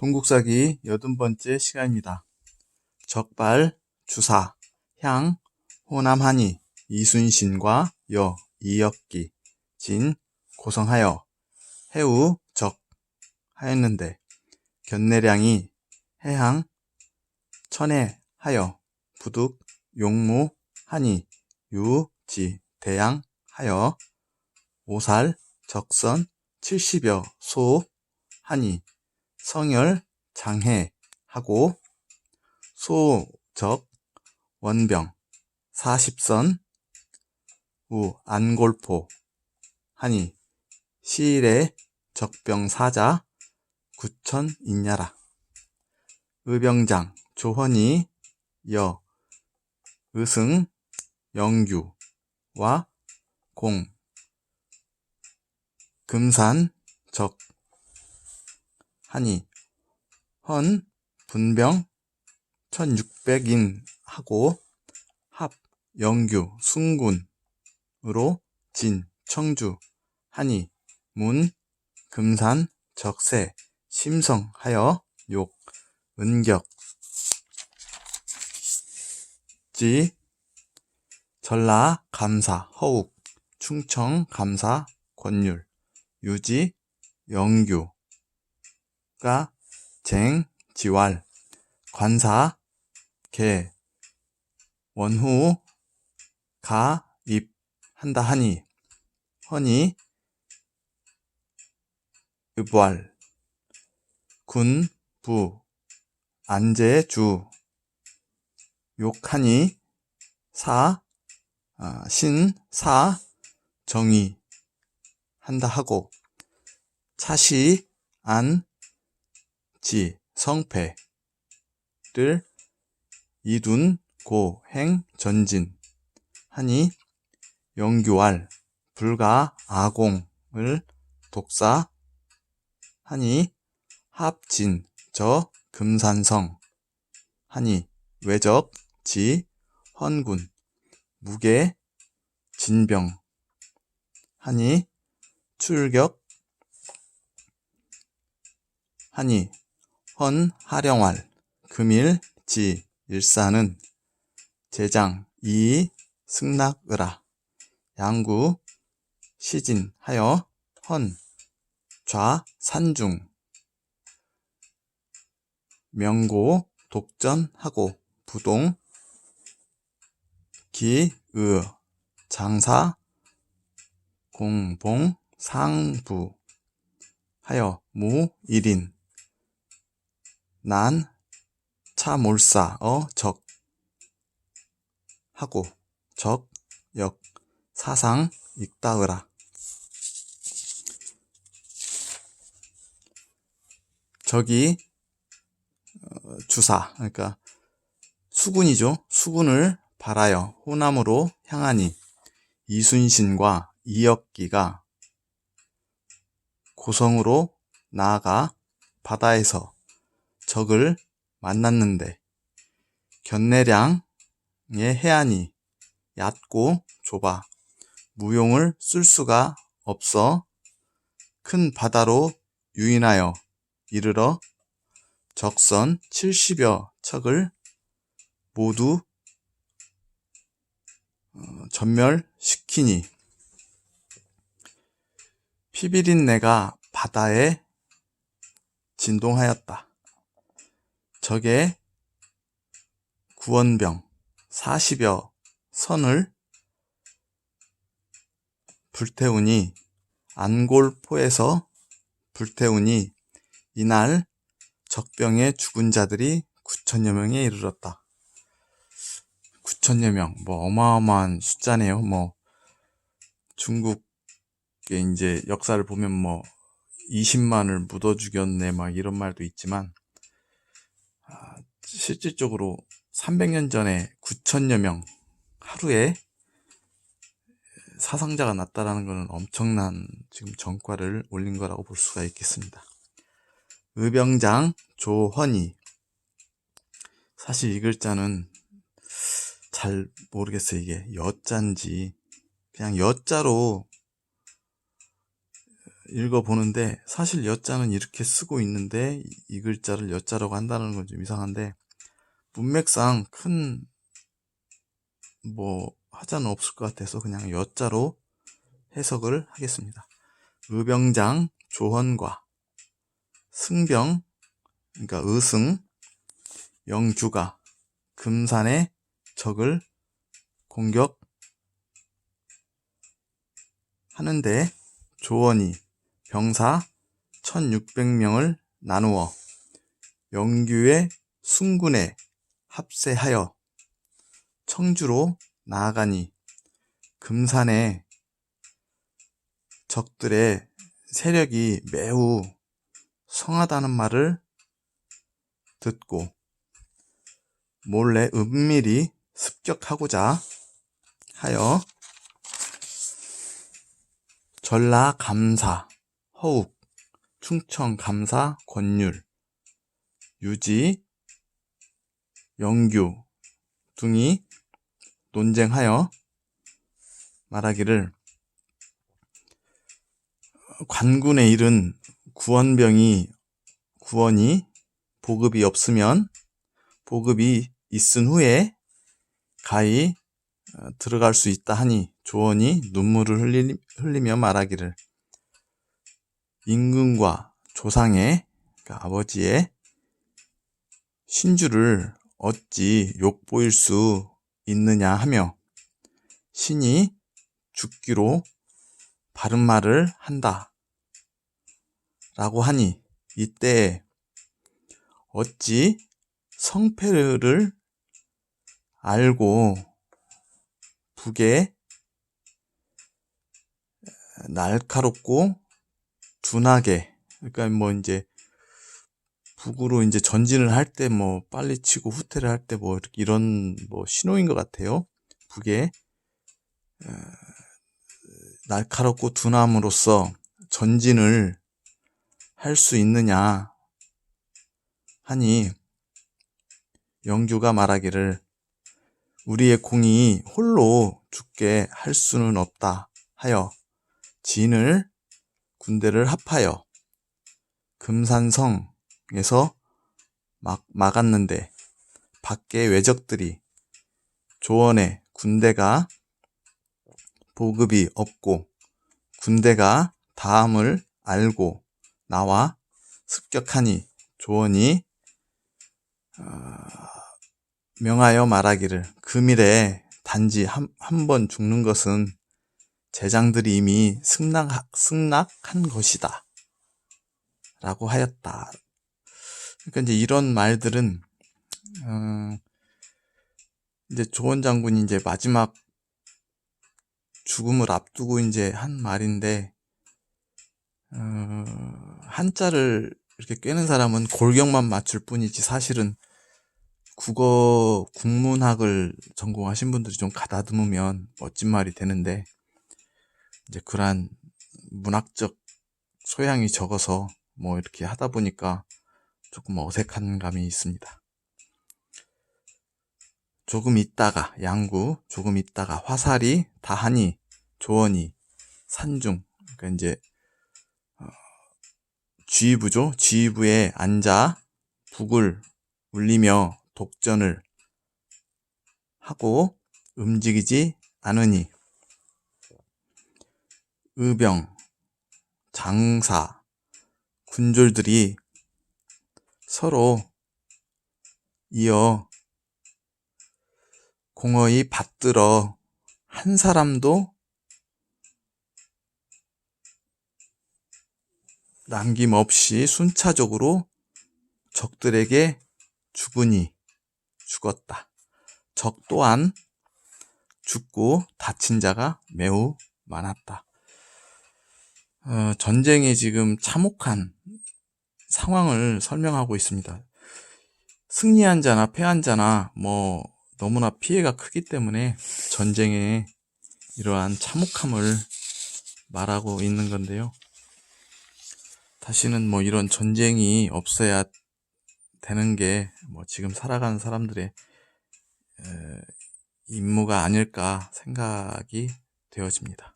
동국사기 여든 번째 시간입니다. 적발, 주사, 향, 호남하니, 이순신과 여, 이역기, 진, 고성하여, 해우, 적, 하였는데, 견내량이 해항, 천해, 하여, 부득, 용무, 하니, 유, 지, 대양, 하여, 오살, 적선, 70여, 소, 하니, 성열, 장해 하고 소적, 원병, 40선, 우, 안골포 하니 시일의 적병 사자, 구천 인야라. 의병장, 조헌이, 여, 의승, 영규와 공, 금산, 적, 하니 헌 분병 1600인 하고 합 영규 순군으로 진 청주 하니 문 금산 적세 심성하여 욕 은격. 지 전라 감사 허욱 충청 감사 권율. 유지 영규 가, 쟁, 지왈, 관사, 개, 원후, 가, 입, 한다 하니, 허니, 읍왈, 군, 부, 안제, 주, 욕하니, 사, 아, 신, 사, 정의, 한다 하고, 차시, 안, 지, 성패를 이둔, 고, 행, 전진. 하니 영규알, 불가, 아공을 독사. 하니 합진, 저, 금산성. 하니 외적, 지, 헌군, 무게, 진병. 하니 출격. 하니 헌, 하령활, 금일, 지, 일사는 제장, 이, 승낙으라, 양구, 시진, 하여, 헌, 좌, 산중, 명고, 독전하고, 부동, 기, 의, 장사, 공봉, 상부, 하여, 무, 일인, 난, 차, 몰사, 어, 적. 하고, 적, 역, 사상, 익다으라. 적이, 어, 주사, 그러니까, 수군이죠. 수군을 바라여 호남으로 향하니, 이순신과 이역기가 고성으로 나아가 바다에서 적을 만났는데 견내량의 해안이 얕고 좁아 무용을 쓸 수가 없어 큰 바다로 유인하여 이르러 적선 70여 척을 모두 어, 전멸시키니 피비린내가 바다에 진동하였다. 적의 구원병 40여 선을 불태우니 안골포에서 불태우니 이날 적병에 죽은 자들이 9천여 명에 이르렀다. 9천여 명, 뭐 어마어마한 숫자네요. 뭐 중국의 이제 역사를 보면 뭐 20만을 묻어 죽였네 막 이런 말도 있지만 실질적으로 300년 전에 9천여 명 하루에 사상자가 났다라는 것은 엄청난 지금 전과를 올린 거라고 볼 수가 있겠습니다. 의병장 조헌이 사실 이 글자는 잘 모르겠어요. 이게 여자인지 그냥 여자로 읽어보는데 사실 여자는 이렇게 쓰고 있는데 이- 이 글자를 여자라고 한다는 건 좀 이상한데 문맥상 큰 뭐 하자는 없을 것 같아서 그냥 여자로 해석을 하겠습니다. 의병장 조헌과 승병 그러니까 의승 영주가 금산의 적을 공격 하는데 조원이 병사 1600명을 나누어 영규의 순군에 합세하여 청주로 나아가니 금산의 적들의 세력이 매우 성하다는 말을 듣고 몰래 은밀히 습격하고자 하여 전라 감사, 허욱, 충청 감사, 권율, 유지, 영규 등이 논쟁하여 말하기를 관군의 일은 구원병이 구원이 보급이 없으면 보급이 있은 후에 가히 어, 들어갈 수 있다 하니 조원이 눈물을 흘리, 흘리며 말하기를 임금과 조상의 그러니까 아버지의 신주를 어찌 욕보일 수 있느냐 하며 신이 죽기로 바른 말을 한다. 라고 하니 이때 어찌 성패를 알고 북에 날카롭고 둔하게 그러니까 뭐 이제 북으로 이제 전진을 할 때 뭐 빨리 치고 후퇴를 할 때 뭐 이런 뭐 신호인 것 같아요. 북에 어, 날카롭고 둔함으로써 전진을 할 수 있느냐 하니 영규가 말하기를 우리의 공이 홀로 죽게 할 수는 없다 하여 진을 군대를 합하여 금산성에서 막, 막았는데 밖에 외적들이 조원의 군대가 보급이 없고 군대가 다음을 알고 나와 습격하니 조원이 어, 명하여 말하기를 금일에 단지 한 번 죽는 것은 제장들이 이미 승낙, 승낙한 것이다. 라고 하였다. 그러니까 이제 이런 말들은, 어, 이제 조원 장군이 이제 마지막 죽음을 앞두고 이제 한 말인데, 어, 한자를 이렇게 꿰는 사람은 골격만 맞출 뿐이지 사실은 국어 국문학을 전공하신 분들이 좀 가다듬으면 멋진 말이 되는데 이제 그러한 문학적 소양이 적어서 뭐 이렇게 하다 보니까 조금 어색한 감이 있습니다. 조금 있다가 양구, 조금 있다가 화살이 다하니 조원이 산중 그러니까 이제 어, 쥐부죠. 쥐부에 앉아 북을 울리며 독전을 하고 움직이지 않으니 의병, 장사, 군졸들이 서로 이어 공허히 받들어 한 사람도 남김없이 순차적으로 적들에게 죽으니 죽었다. 적 또한 죽고 다친 자가 매우 많았다. 어, 전쟁의 지금 참혹한 상황을 설명하고 있습니다. 승리한 자나 패한 자나 뭐 너무나 피해가 크기 때문에 전쟁의 이러한 참혹함을 말하고 있는 건데요. 다시는 뭐 이런 전쟁이 없어야 되는 게 뭐 지금 살아가는 사람들의 에, 임무가 아닐까 생각이 되어집니다.